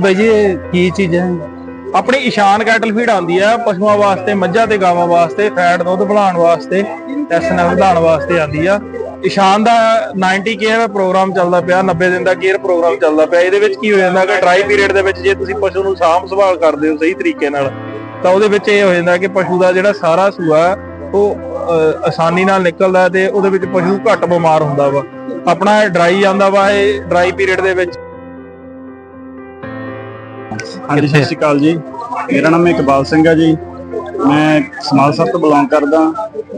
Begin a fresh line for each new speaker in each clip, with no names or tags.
ਬਾਈ ਜੀ, ਇਹ ਕੀ ਚੀਜ਼ ਹੈ?
ਆਪਣੀ ਇਸ਼ਾਨ ਕੈਟਲ ਫੀਡ ਆਉਂਦੀ ਆ, ਪਸ਼ੂਆਂ ਵਾਸਤੇ, ਮੱਝਾਂ ਤੇ ਗਾਵਾਂ ਵਾਸਤੇ, ਫੈਟ, ਦੁੱਧ ਬਣਾਉਣ ਵਾਸਤੇ ਐਸਐਨਐਫ ਵਧਾਉਣ ਵਾਸਤੇ ਆਉਂਦੀ ਆ। ਇਸ਼ਾਨ ਦਾ 90 ਕੇਅਰ ਪ੍ਰੋਗਰਾਮ ਚੱਲਦਾ ਪਿਆ 90 ਦਿਨ ਦਾ ਕੇਅਰ ਪ੍ਰੋਗਰਾਮ ਚੱਲਦਾ ਪਿਆ। ਇਹਦੇ ਵਿੱਚ ਕੀ ਹੋ ਜਾਂਦਾ ਕਿ ਡਰਾਈ ਪੀਰੀਅਡ ਦੇ ਵਿੱਚ ਜੇ ਤੁਸੀਂ ਪਸ਼ੂ ਨੂੰ ਸਾਂਭ ਸੰਭਾਲ ਕਰਦੇ ਹੋ ਸਹੀ ਤਰੀਕੇ ਨਾਲ, ਤਾਂ ਉਹਦੇ ਵਿੱਚ ਇਹ ਹੋ ਜਾਂਦਾ ਕਿ ਪਸ਼ੂ ਦਾ ਜਿਹੜਾ ਸਾਰਾ ਸੂਆ ਉਹ ਆਸਾਨੀ ਨਾਲ ਨਿਕਲਦਾ ਤੇ ਉਹਦੇ ਵਿੱਚ ਪਸ਼ੂ ਘੱਟ ਬਿਮਾਰ ਹੁੰਦਾ ਵਾ। ਆਪਣਾ ਡਰਾਈ ਆਂਦਾ ਵਾ, ਇਹ ਡਰਾਈ ਪੀਰੀਅਡ ਦੇ ਵਿੱਚ।
ਹਾਂਜੀ, ਸਤਿ ਸ਼੍ਰੀ ਅਕਾਲ ਜੀ। ਮੇਰਾ ਨਾਮ ਇਕਬਾਲ ਸਿੰਘ ਹੈ ਜੀ। ਮੈਂ ਸਮਾਲਸਰ ਤੋਂ ਬਿਲੋਂਗ ਕਰਦਾ।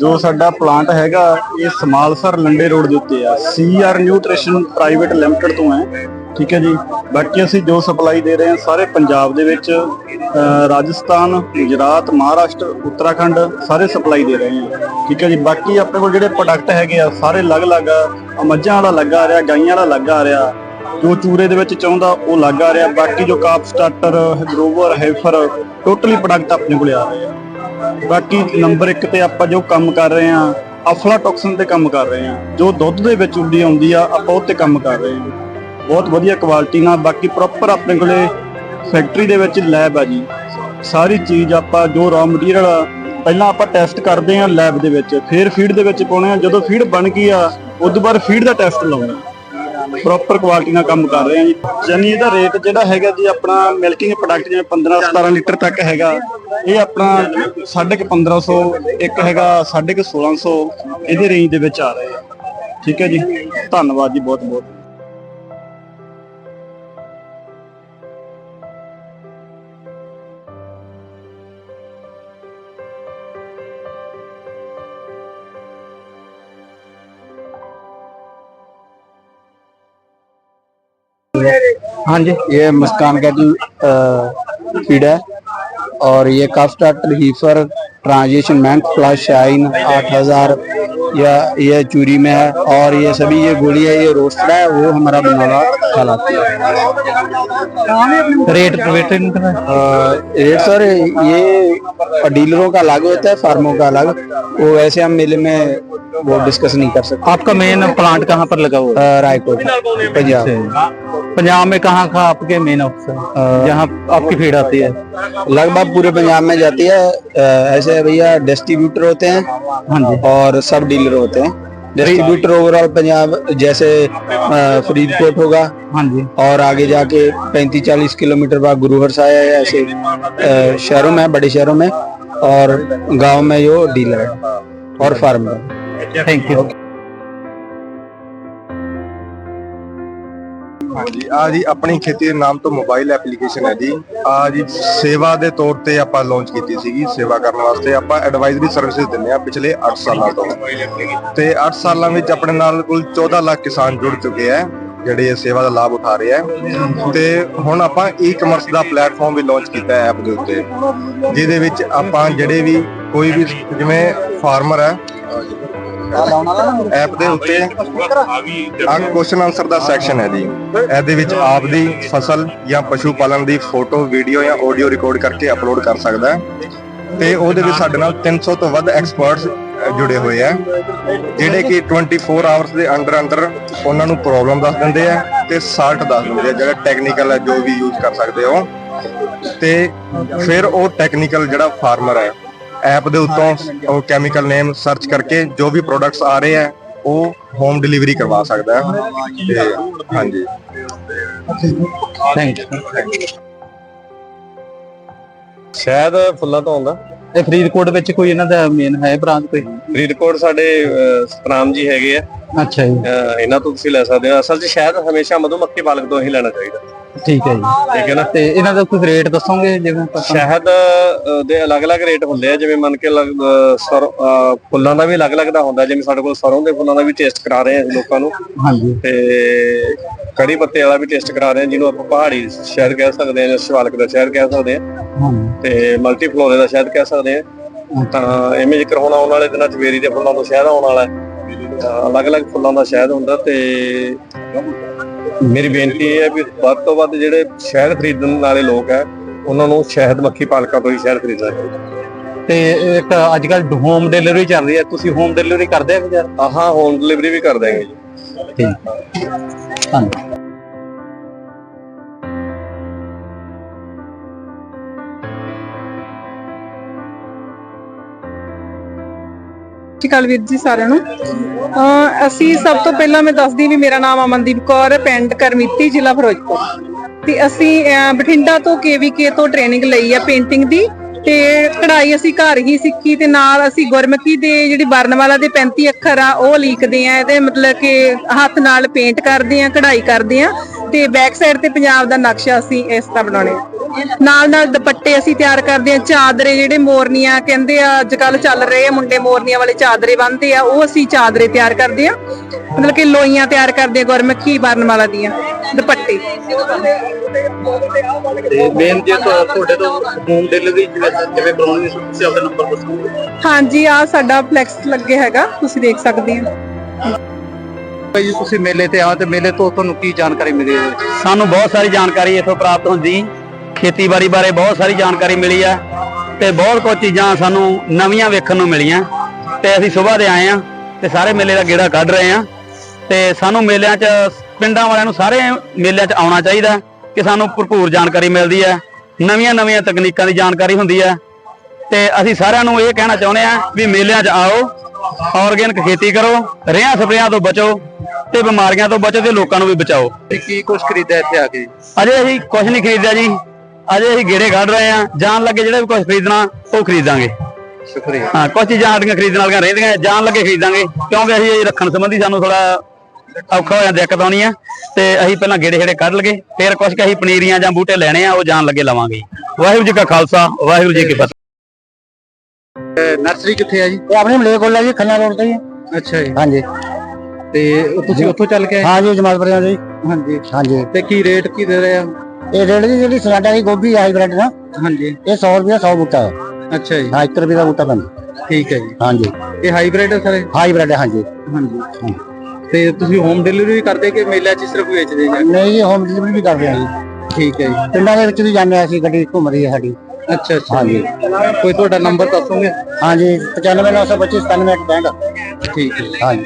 ਜੋ ਸਾਡਾ ਪਲਾਂਟ ਹੈਗਾ, ਇਹ ਸਮਾਲਸਰ ਲੰਡੇ ਰੋਡ ਦੇ ਉੱਤੇ ਆ। ਸੀਆਰ ਨਿਊਟ੍ਰੀਸ਼ਨ ਪ੍ਰਾਈਵੇਟ ਲਿਮਟਿਡ ਤੋਂ ਹੈ। ਠੀਕ ਹੈ ਜੀ। ਬਾਕੀ ਅਸੀਂ ਜੋ ਸਪਲਾਈ ਦੇ ਰਹੇ ਹਾਂ, ਸਾਰੇ ਪੰਜਾਬ ਦੇ ਵਿੱਚ ਰਾਜਸਥਾਨ, ਗੁਜਰਾਤ, ਮਹਾਰਾਸ਼ਟਰ, ਉੱਤਰਾਖੰਡ, ਸਾਰੇ ਸਪਲਾਈ ਦੇ ਰਹੇ ਹਾਂ। ਠੀਕ ਹੈ ਜੀ। ਬਾਕੀ ਆਪਣੇ ਕੋਲ ਜਿਹੜੇ ਪ੍ਰੋਡਕਟ ਹੈਗੇ ਆ, ਸਾਰੇ ਅਲੱਗ-ਅਲੱਗ ਆ। ਆਹ ਮੱਝਾਂ ਵਾਲਾ ਲੱਗਾ ਆ ਰਿਹਾ, ਗਾਈਆਂ ਵਾਲਾ ਲੱਗਾ ਆ ਰਿਹਾ। ਜੋ ਚੂਰੇ ਦੇ ਵਿੱਚ ਚਾਹੁੰਦਾ, ਉਹ ਲੱਗ ਆ ਰਿਹਾ। ਬਾਕੀ ਜੋ calf starter grower heifer, totally product ਆਪਣੇ ਕੋਲੇ ਆ ਰਹੇ ਆ। ਬਾਕੀ ਨੰਬਰ 1 ਤੇ ਆਪਾਂ ਜੋ ਕੰਮ ਕਰ ਰਹੇ ਆ ਅਫਲਾਟੌਕਸਿਨ ਤੇ ਕੰਮ ਕਰ ਰਹੇ ਆ। ਜੋ ਦੁੱਧ ਦੇ ਵਿੱਚ ਉੱਡੀ ਆਉਂਦੀ ਆ, ਆਪਾਂ ਉਹ ਤੇ ਕੰਮ ਕਰ ਰਹੇ ਆ। ਬਹੁਤ ਵਧੀਆ ਕੁਆਲਿਟੀ ਨਾਲ, ਬਾਕੀ ਪ੍ਰੋਪਰ ਆਪਣੇ ਕੋਲੇ ਫੈਕਟਰੀ ਦੇ ਵਿੱਚ ਲੈਬ ਆ ਜੀ। ਸਾਰੀ ਚੀਜ਼ ਆਪਾਂ, ਜੋ ਰॉ ਮਟੀਰੀਅਲ ਪਹਿਲਾਂ ਆਪਾਂ ਟੈਸਟ ਕਰਦੇ ਆ ਲੈਬ ਦੇ ਵਿੱਚ। ਫਿਰ ਫੀਡ ਦੇ ਵਿੱਚ ਪਾਉਣੇ ਆ। ਜਦੋਂ ਫੀਡ ਬਣ ਗਈ ਆ ਉਸ ਤੋਂ ਬਾਅਦ ਫੀਡ ਦਾ ਟੈਸਟ ਲਾਉਣਾ ਪ੍ਰੋਪਰ ਕੁਆਲਿਟੀ ਨਾਲ ਕੰਮ ਕਰ ਰਹੇ ਆ ਜੀ। ਯਾਨੀ ਇਹਦਾ ਰੇਟ ਜਿਹੜਾ ਹੈਗਾ ਜੀ, ਆਪਣਾ ਮਿਲਕਿੰਗ ਪ੍ਰੋਡਕਟ ਜਿਵੇਂ 15 17 ਲੀਟਰ ਤੱਕ ਹੈਗਾ, ਇਹ ਆਪਣਾ ਸਾਢੇ ਕੁ 1500 ਇੱਕ ਹੈਗਾ ਸਾਢੇ ਕੁ 1600 ਇਹਦੇ ਰੇਂਜ ਦੇ ਵਿੱਚ ਆ ਰਹੇ ਆ। ਠੀਕ ਹੈ ਜੀ। ਧੰਨਵਾਦ ਜੀ ਬਹੁਤ ਬਹੁਤ
हाँ जी। ये मुस्कान कैटल फ़ीड है और ये कफ स्टार्टर हीफर ट्रांजिशन मैंक प्लस शाइन आठ हज़ार या ये चूरी में है और ये सभी ये गोली है ये रोस्टेड है वो हमारा बनवाला कहलाती है रेट रेट रेट सर ये डीलरों का अलग होता है फार्मों का अलग। वो वैसे हम मेले में वो डिस्कस नहीं कर सकते।
आपका मेन प्लांट कहाँ पर लगा हुआ
रायकोट पंजाब।
पंजाब में कहाँ कहाँ आपके मेन ऑफ़िस जहाँ आपकी फ़ीड आती है?
लगभग पूरे पंजाब में जाती है। ऐसे भैया डिस्ट्रीब्यूटर होते हैं
हाँ जी।
और सब डीलर होते हैं। डिस्ट्रीब्यूटर ओवरऑल पंजाब जैसे फरीदकोट होगा
हाँ जी।
और आगे जाके 35-40 किलोमीटर बाद गुरुहर आया है ऐसे शहरों में बड़े शहरों में और गाँव में जो डीलर है और फार्मर
थैंक यू
ਹਾਂਜੀ, ਆ ਜੀ ਆਪਣੀ ਖੇਤੀ ਦੇ ਨਾਮ ਤੋਂ ਮੋਬਾਈਲ ਐਪਲੀਕੇਸ਼ਨ ਹੈ ਜੀ। ਆ ਜੀ, ਸੇਵਾ ਦੇ ਤੌਰ ਤੇ ਆਪਾਂ ਲਾਂਚ ਕੀਤੀ ਸੀਗੀ ਸੇਵਾ ਕਰਨ ਵਾਸਤੇ। ਆਪਾਂ ਐਡਵਾਈਜ਼ਰੀ ਸਰਵਿਸਿਜ਼ ਦਿੰਦੇ ਆ ਪਿਛਲੇ 8 ਸਾਲਾਂ ਤੋਂ। ਤੇ 8 ਸਾਲਾਂ ਵਿੱਚ ਆਪਣੇ ਨਾਲ ਕੁੱਲ 14 ਲੱਖ ਕਿਸਾਨ ਜੁੜ ਚੁੱਕੇ ਆ ਜਿਹੜੇ ਇਹ ਸੇਵਾ ਦਾ ਲਾਭ ਉਠਾ ਰਹੇ ਆ ਤੇ ਹੁਣ ਆਪਾਂ ਈ-ਕਮਰਸ ਦਾ ਪਲੇਟਫਾਰਮ ਵੀ ਲਾਂਚ ਕੀਤਾ ਹੈ ਐਪ ਦੇ ਉੱਤੇ। ਜਿਹਦੇ ਵਿੱਚ ਆਪਾਂ ਜਿਹੜੇ ਵੀ ਕੋਈ ਵੀ ਜਿਵੇਂ ਫਾਰਮਰ ਹੈ ਐਪ ਦੇ ਉੱਤੇ ਆ ਕੁਐਸਚਨ ਆਨਸਰ ਦਾ ਸੈਕਸ਼ਨ ਹੈ ਜੀ। ਇਹਦੇ ਵਿੱਚ ਆਪ ਦੀ ਫਸਲ ਜਾਂ ਪਸ਼ੂ ਪਾਲਣ ਦੀ ਫੋਟੋ ਵੀਡੀਓ ਜਾਂ ਆਡੀਓ ਰਿਕਾਰਡ ਕਰਕੇ ਅਪਲੋਡ ਕਰ ਸਕਦਾ ਹੈ। ਤੇ ਉਹਦੇ ਵਿੱਚ ਸਾਡੇ ਨਾਲ 300 ਤੋਂ ਵੱਧ ਐਕਸਪਰਟਸ ਜੁੜੇ ਹੋਏ ਆ ਜਿਹੜੇ ਕਿ 24 ਆਵਰਸ ਦੇ ਅੰਦਰ ਅੰਦਰ ਉਹਨਾਂ ਨੂੰ ਪ੍ਰੋਬਲਮ ਦੱਸ ਦਿੰਦੇ ਆ ਤੇ ਸਾਲਟ ਦੱਸ ਦਿੰਦੇ ਆ ਜਿਹੜਾ ਟੈਕਨੀਕਲ ਹੈ, ਜੋ ਵੀ ਯੂਜ਼ ਕਰ ਸਕਦੇ ਹੋ। ਤੇ ਫਿਰ ਉਹ ਟੈਕਨੀਕਲ ਜਿਹੜਾ ਫਾਰਮਰ ਹੈ ਐਪ ਦੇ ਉੱਤੋਂ ਉਹ ਕੈਮੀਕਲ ਨੇਮ ਸਰਚ ਕਰਕੇ ਜੋ ਵੀ ਪ੍ਰੋਡਕਟਸ ਆ ਰਹੇ ਆ ਉਹ ਹੋਮ ਡਿਲੀਵਰੀ ਕਰਵਾ ਸਕਦਾ ਹੈ। ਤੇ ਹਾਂਜੀ।
ਥੈਂਕ ਯੂ
ਸ਼ਾਇਦ ਫੁੱਲਾਂ ਤੋਂ ਆਉਂਦਾ।
ਇਹ ਫਰੀਦਕੋਟ ਵਿੱਚ ਕੋਈ ਇਹਨਾਂ ਦਾ ਮੇਨ ਹੈ ਬ੍ਰਾਂਚ ਕੋਈ?
ਫਰੀਦਕੋਟ ਸਾਡੇ ਸਤਨਾਮ ਜੀ ਹੈਗੇ ਆ।
ਅੱਛਾ ਜੀ।
ਇਹਨਾਂ ਤੋਂ ਤੁਸੀਂ ਲੈ ਸਕਦੇ ਹੋ। ਅਸਲ 'ਚ ਸ਼ਾਇਦ ਹਮੇਸ਼ਾ ਮਧੂਮੱਖੀ ਪਾਲਕ ਤੋਂ ਹੀ ਲੈਣਾ ਚਾਹੀਦਾ।
ਠੀਕ ਹੈ ਜੀ।
ਠੀਕ ਹੈ ਨਾ?
ਤੇ ਇਹਨਾਂ ਦਾ ਕੁਝ ਰੇਟ ਦੱਸੋਗੇ ਜਿਵੇਂ
ਸ਼ਹਿਦ ਦੇ ਅਲੱਗ-ਅਲੱਗ ਰੇਟ ਹੁੰਦੇ ਆ ਜਿਵੇਂ ਮੰਨ ਕੇ ਲੱਗ- ਸਰ ਫੁੱਲਾਂ ਦਾ ਵੀ ਅਲੱਗ-ਅਲੱਗ ਦਾ ਹੁੰਦਾ ਜਿਵੇਂ ਸਾਡੇ ਕੋਲ ਸਰੋਂ ਦੇ ਫੁੱਲਾਂ ਦਾ ਵੀ ਟੇਸਟ ਕਰਾ ਰਹੇ ਆ ਲੋਕਾਂ ਨੂੰ।
ਹਾਂਜੀ।
ਤੇ ਕੜੀ ਪੱਤੇ ਵਾਲਾ ਵੀ ਟੇਸਟ ਕਰਾ ਰਹੇ ਆ ਜਿਹਨੂੰ ਆਪਾਂ ਪਹਾੜੀ ਸ਼ਹਿਦ ਕਹਿ ਸਕਦੇ ਹਾਂ ਜਾਂ ਸ਼ਿਵਾਲਕ ਦਾ ਸ਼ਹਿਦ ਕਹਿ ਸਕਦੇ ਆ। ਤੇ ਮਲਟੀ ਫਲੋਰੇ ਦਾ ਸ਼ਹਿਦ ਕਹਿ ਸਕਦੇ ਆ। ਤਾਂ ਇਵੇਂ ਜ਼ਿਕਰ ਹੋਣਾ ਆਉਣ ਵਾਲੇ ਦਿਨਾਂ ਚ ਬੇਰੀ ਦੇ ਫੁੱਲਾਂ ਤੋਂ ਸ਼ਹਿਦ ਆਉਣ ਵਾਲਾ ਹੈ। ਤਾਂ ਅਲੱਗ-ਅਲੱਗ ਫੁੱਲਾਂ ਦਾ ਸ਼ਹਿਦ ਹੁੰਦਾ ਤੇ ਮੇਰੀ ਬੇਨਤੀ ਇਹ ਹੈ ਵੀ ਵੱਧ ਤੋਂ ਵੱਧ ਜਿਹੜੇ ਸ਼ਹਿਦ ਖਰੀਦਣ ਵਾਲੇ ਲੋਕ ਹੈ ਉਹਨਾਂ ਨੂੰ ਸ਼ਹਿਦ ਮੱਖੀ ਪਾਲਕਾਂ ਤੋਂ ਹੀ ਸ਼ਹਿਦ ਖਰੀਦਣਾ ਚਾਹੀਦਾ।
ਤੇ ਇੱਕ ਅੱਜ ਕੱਲ ਹੋਮ ਡਿਲੀਵਰੀ ਚੱਲ ਰਹੀ ਹੈ ਤੁਸੀਂ ਹੋਮ ਡਿਲੀਵਰੀ ਕਰਦੇ ਆ ਯਾਰ
ਆਹਾਂ ਹੋਮ ਡਿਲੀਵਰੀ ਵੀ ਕਰ ਦਾਂਗੇ ਜੀ।
ਠੀਕ। ਧੰਨਵਾਦ।
ਸ਼੍ਰੀ ਅਕਾਲ ਵੀਰ ਜੀ ਸਾਰਿਆਂ ਨੂੰ। ਅਸੀਂ ਸਭ ਤੋਂ ਪਹਿਲਾਂ ਮੈਂ ਦੱਸਦੀ ਵੀ ਮੇਰਾ ਨਾਮ ਅਮਨਦੀਪ ਕੌਰ ਹੈ ਪਿੰਡ ਕਰਮੀਤੀ ਜ਼ਿਲ੍ਹਾ ਫਿਰੋਜ਼ਪੁਰ। ਤੇ ਅਸੀਂ ਅਹ, ਬਠਿੰਡਾ ਤੋਂ ਕੇਵੀਕੇ ਤੋਂ ਟ੍ਰੇਨਿੰਗ ਲਈ ਆ ਪੇਂਟਿੰਗ ਦੀ। ਤੇ ਕਢਾਈ ਅਸੀਂ ਘਰ ਹੀ ਸਿੱਖੀ ਤੇ ਨਾਲ ਅਸੀਂ ਗੁਰਮਤੀ ਦੇ ਜਿਹੜੀ ਵਰਨਮਾਲਾ ਦੇ 35 ਅੱਖਰ ਆ ਉਹ ਲਿਖਦੇ ਆ। ਇਹਦੇ ਮਤਲਬ ਕਿ ਹੱਥ ਨਾਲ ਪੇਂਟ ਕਰਦੇ ਆ ਕਢਾਈ ਕਰਦੇ ਆ। ਤੇ ਬੈਕ ਸਾਈਡ ਤੇ ਪੰਜਾਬ ਦਾ ਨਕਸ਼ਾ ਅਸੀਂ ਇਸ ਤਰ੍ਹਾਂ ਬਣਾਉਣੇ ਨਾਲ ਨਾਲ ਦੁਪੱਟੇ ਅਸੀਂ ਤਿਆਰ ਕਰਦੇ ਆ ਚਾਦਰੇ ਜਿਹੜੇ ਮੋਰਨੀਆਂ ਕਹਿੰਦੇ ਆ ਅੱਜ ਕੱਲ ਚੱਲ ਰਹੇ ਆ ਮੁੰਡੇ ਮੋਰਨੀਆਂ ਵਾਲੇ ਚਾਦਰੇ ਬੰਨਦੇ ਆ ਉਹ ਅਸੀਂ ਚਾਦਰੇ ਤਿਆਰ ਕਰਦੇ ਆ ਮਤਲਬ ਕਿ ਲੋਈਆਂ ਤਿਆਰ ਕਰਦੇ ਆ ਗੁਰਮੁਖੀ ਵਰਨਮਾਲਾ ਦੀਆਂ ਦੁਪੱਟੇ।
ਤੇ ਮੇਨ ਜੇ ਤੁਹਾ- ਤੁਹਾਡੇ ਤੋਂ ਹੋਮ ਡਿਲੀਵਰੀ ਜਿਵੇਂ ਜਿਵੇਂ ਬਣਾਉਣੀ ਹੈ ਤੁਸੀਂ ਆਪਣਾ ਨੰਬਰ ਦੱਸੋ
ਹਾਂਜੀ ਆ ਸਾਡਾ ਫਲੈਕਸ ਲੱਗੇ ਹੈਗਾ ਤੁਸੀਂ ਦੇਖ ਸਕਦੇ ਆ
ਭਾਈ ਤੁਸੀਂ ਮੇਲੇ ਤੇ ਆਓ ਤੇ ਮੇਲੇ ਤੋਂ ਤੁਹਾਨੂੰ ਕੀ ਜਾਣਕਾਰੀ ਮਿਲੀ ਹੈ
ਸਾਨੂੰ ਬਹੁਤ ਸਾਰੀ ਜਾਣਕਾਰੀ ਇੱਥੋਂ ਪ੍ਰਾਪਤ ਹੁੰਦੀ। ਖੇਤੀਬਾੜੀ ਬਾਰੇ ਬਹੁਤ ਸਾਰੀ ਜਾਣਕਾਰੀ ਮਿਲੀ ਆ ਤੇ ਬਹੁਤ ਕੁਝ ਚੀਜ਼ਾਂ ਸਾਨੂੰ ਨਵੀਆਂ ਵੇਖਣ ਨੂੰ ਮਿਲੀਆਂ। ਤੇ ਅਸੀਂ ਸਵੇਰ ਦੇ ਆਏ ਆ ਤੇ ਸਾਰੇ ਮੇਲੇ ਦਾ ਗੇੜਾ ਕੱਢ ਰਹੇ ਆ। ਤੇ ਸਾਨੂੰ ਮੇਲਿਆਂ 'ਚ, ਪਿੰਡਾਂ ਵਾਲਿਆਂ ਨੂੰ ਸਾਰੇ ਮੇਲਿਆਂ 'ਚ ਆਉਣਾ ਚਾਹੀਦਾ ਕਿ ਸਾਨੂੰ ਭਰਪੂਰ ਜਾਣਕਾਰੀ ਮਿਲਦੀ ਹੈ ਨਵੀਆਂ ਨਵੀਆਂ ਤਕਨੀਕਾਂ ਦੀ ਜਾਣਕਾਰੀ ਹੁੰਦੀ ਹੈ ਤੇ ਅਸੀਂ ਸਾਰਿਆਂ ਨੂੰ ਇਹ ਕਹਿਣਾ ਚਾਹੁੰਦੇ ਆ ਵੀ ਮੇਲਿਆਂ 'ਚ ਆਓ ਆਰਗੈਨਿਕ ਖੇਤੀ ਕਰੋ ਰੇਹਾਂ ਸਪਰੇਆਂ ਤੋਂ ਬਚੋ। ਤੇ ਬਿਮਾਰੀਆਂ ਤੋਂ ਬਚੋ ਤੇ ਲੋਕਾਂ ਨੂੰ ਵੀ ਬਚਾਓ।
ਤੇ ਕੀ ਕੁਝ ਖਰੀਦਿਆ ਇੱਥੇ ਆ ਕੇ
ਅਜੇ ਅਸੀਂ ਕੁਝ ਨਹੀਂ ਖਰੀਦਿਆ ਜੀ। ਅਜੇ ਅਸੀਂ ਗੇੜੇ ਕੱਢ ਰਹੇ ਆ ਜਾਣ ਲੱਗੇ ਜਿਹੜਾ ਵੀ ਕੁਝ ਖਰੀਦਣਾ ਉਹ ਖਰੀਦਾਂਗੇ।
ਸ਼ੁਕਰੀਆ।
ਹਾਂ ਕੁਝ ਚੀਜ਼ਾਂ ਸਾਡੀਆਂ ਖਰੀਦਣ ਵਾਲੀਆਂ ਰਹਿੰਦੀਆਂ ਜਾਣ ਲੱਗੇ ਖਰੀਦਾਂਗੇ। ਕਿਉਂਕਿ ਅਸੀਂ ਇਹ ਰੱਖਣ ਸੰਬੰਧੀ ਸਾਨੂੰ ਥੋੜਾ ਔਖਾ ਹੋ ਜਾਂਦਾ ਦਿੱਕਤ ਆਉਣੀ ਆ। ਤੇ ਅਸੀਂ ਪਹਿਲਾਂ ਗੇੜੇ ਗੇੜੇ ਕੱਢ ਲਗੇ ਫਿਰ ਕੁਝ ਕਿ ਅਸੀਂ ਪਨੀਰੀਆਂ ਜਾਂ ਬੂਟੇ ਲੈਣੇ ਆ ਉਹ ਜਾਣ ਲੱਗੇ ਲਵਾਂਗੇ। ਵਾਹਿਗੁਰੂ ਜੀ ਕਾ ਖਾਲਸਾ ਵਾਹਿਗੁਰੂ ਜੀ ਕੀ ਫਤਿਹ।
ਨਰਸਰੀ ਕਿੱਥੇ ਆ ਜੀ?
ਇਹ ਆਪਣੇ ਮਲੇ ਕੋਲ ਹੈ ਜੀ ਖੰਨਾ ਰੋਡ ਤੇ
ਅੱਛਾ ਜੀ।
ਹਾਂਜੀ।
ਤੇ ਤੁਸੀਂ ਉੱਥੋਂ ਚੱਲ ਕੇ ਆਏ?
ਹਾਂ ਜੀ ਜਮਾਲਪੁਰ ਜੀ।
ਹਾਂਜੀ।
ਹਾਂਜੀ।
ਤੇ ਕੀ ਰੇਟ ਕੀ ਦੇ ਰਹੇ ਆ?
ਇਹ ਰੇਟ ਦੀ ਜਿਹੜੀ ਸਲਾਡਾ ਦੀ ਗੋਭੀ ਹਾਈਬ੍ਰਿਡ ਨਾ
ਹਾਂਜੀ।
ਇਹ 100 ਰੁਪਏ 100 ਬੂਟਾ। ਹੈ
ਅੱਛਾ ਜੀ।
ਹਾਂ 1 ਰੁਪਏ ਦਾ ਬੂਟਾ ਪੈਂਦਾ।
ਠੀਕ ਹੈ ਜੀ।
ਹਾਂਜੀ।
ਇਹ ਹਾਈਬ੍ਰਿਡ ਹੈ ਸਾਰੇ?
ਹਾਈਬ੍ਰਿਡ ਹੈ ਹਾਂਜੀ।
ਹਾਂਜੀ ਤੇ ਤੁਸੀਂ ਹੋਮ ਡਿਲੀਵਰੀ ਵੀ ਕਰਦੇ ਕਿ ਮੇਲੇ 'ਚ ਸਿਰਫ ਵੇਚਦੇ ਜੀ?
ਨਹੀਂ ਜੀ ਹੋਮ ਡਿਲੀਵਰੀ ਵੀ ਕਰਦੇ ਹਾਂ ਜੀ।
ਠੀਕ ਹੈ ਜੀ।
ਪਿੰਡਾਂ ਦੇ ਵਿੱਚ ਵੀ ਜਾਂਦੇ ਹਾਂ ਅਸੀਂ ਗੱਡੀ ਘੁੰਮ ਰਹੀ ਹੈ ਸਾਡੀ।
ਅੱਛਾ ਅੱਛਾ।
ਹਾਂਜੀ।
ਕੋਈ ਤੁਹਾਡਾ ਨੰਬਰ ਦੱਸੋਗੇ?
ਹਾਂਜੀ 95925 9765
ਠੀਕ ਹੈ
ਹਾਂਜੀ।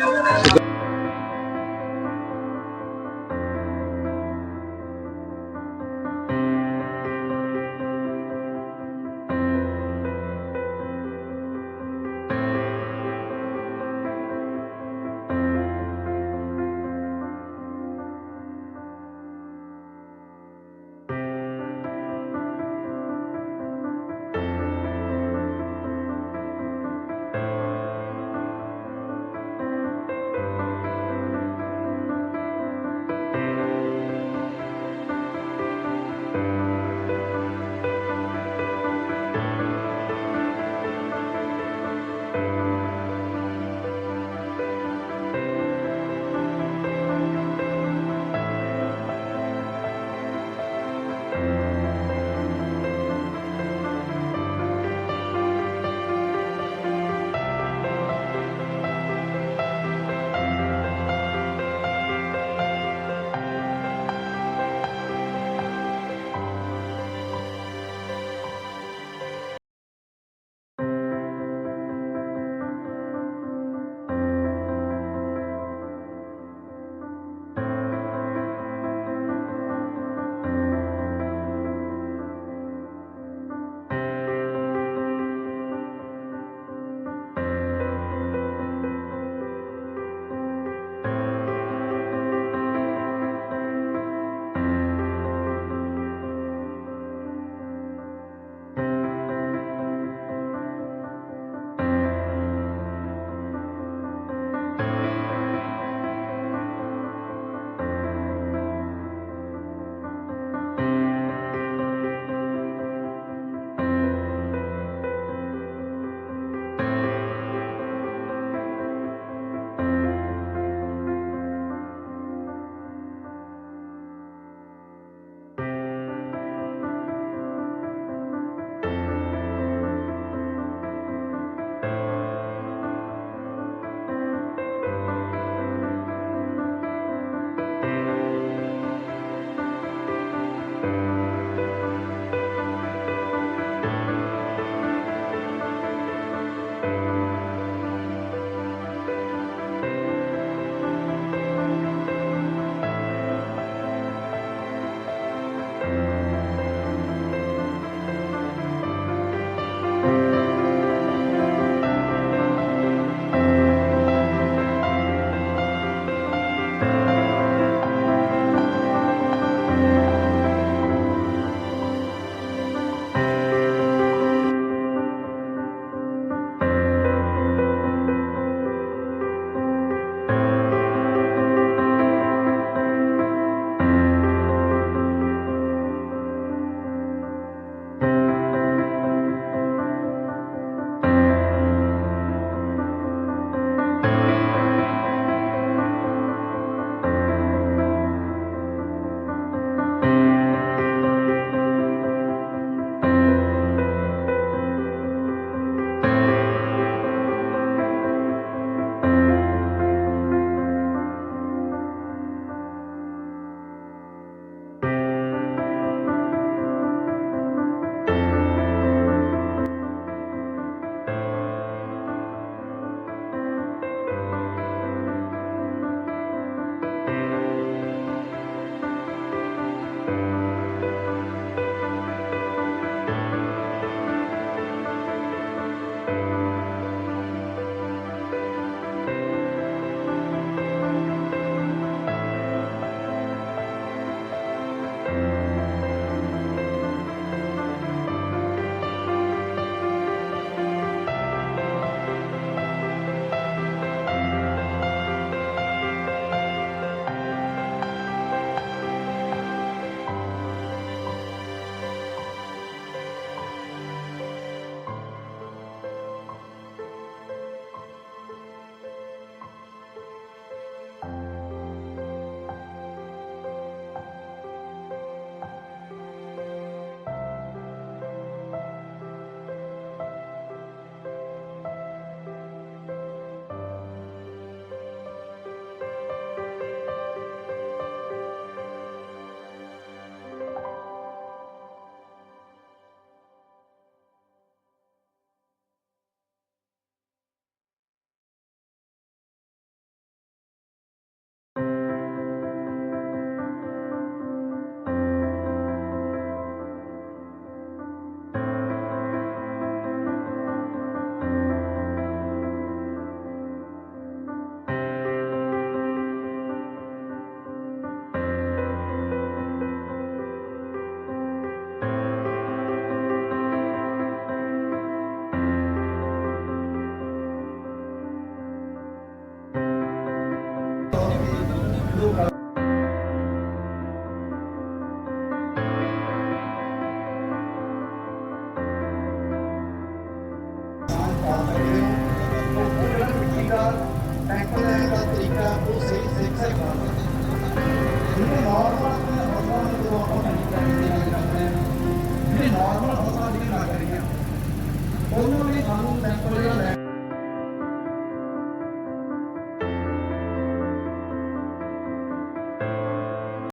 ਫਸਲਾਂ ਨੂੰ ਜਦੋਂ ਆਪਾਂ ਮੈਨੂਫੈਕਚਰਿੰਗ ਜਿਹੜੇ ਨਾਰਮਲ ਫਸਲਾਂ ਜਿਹੜੀਆਂ ਲੱਗ ਰਹੀਆਂ ਉਹਨਾਂ ਲਈ ਸਾਨੂੰ ਸੈਂਪਲ ਜਿਹੜਾ ਲੈ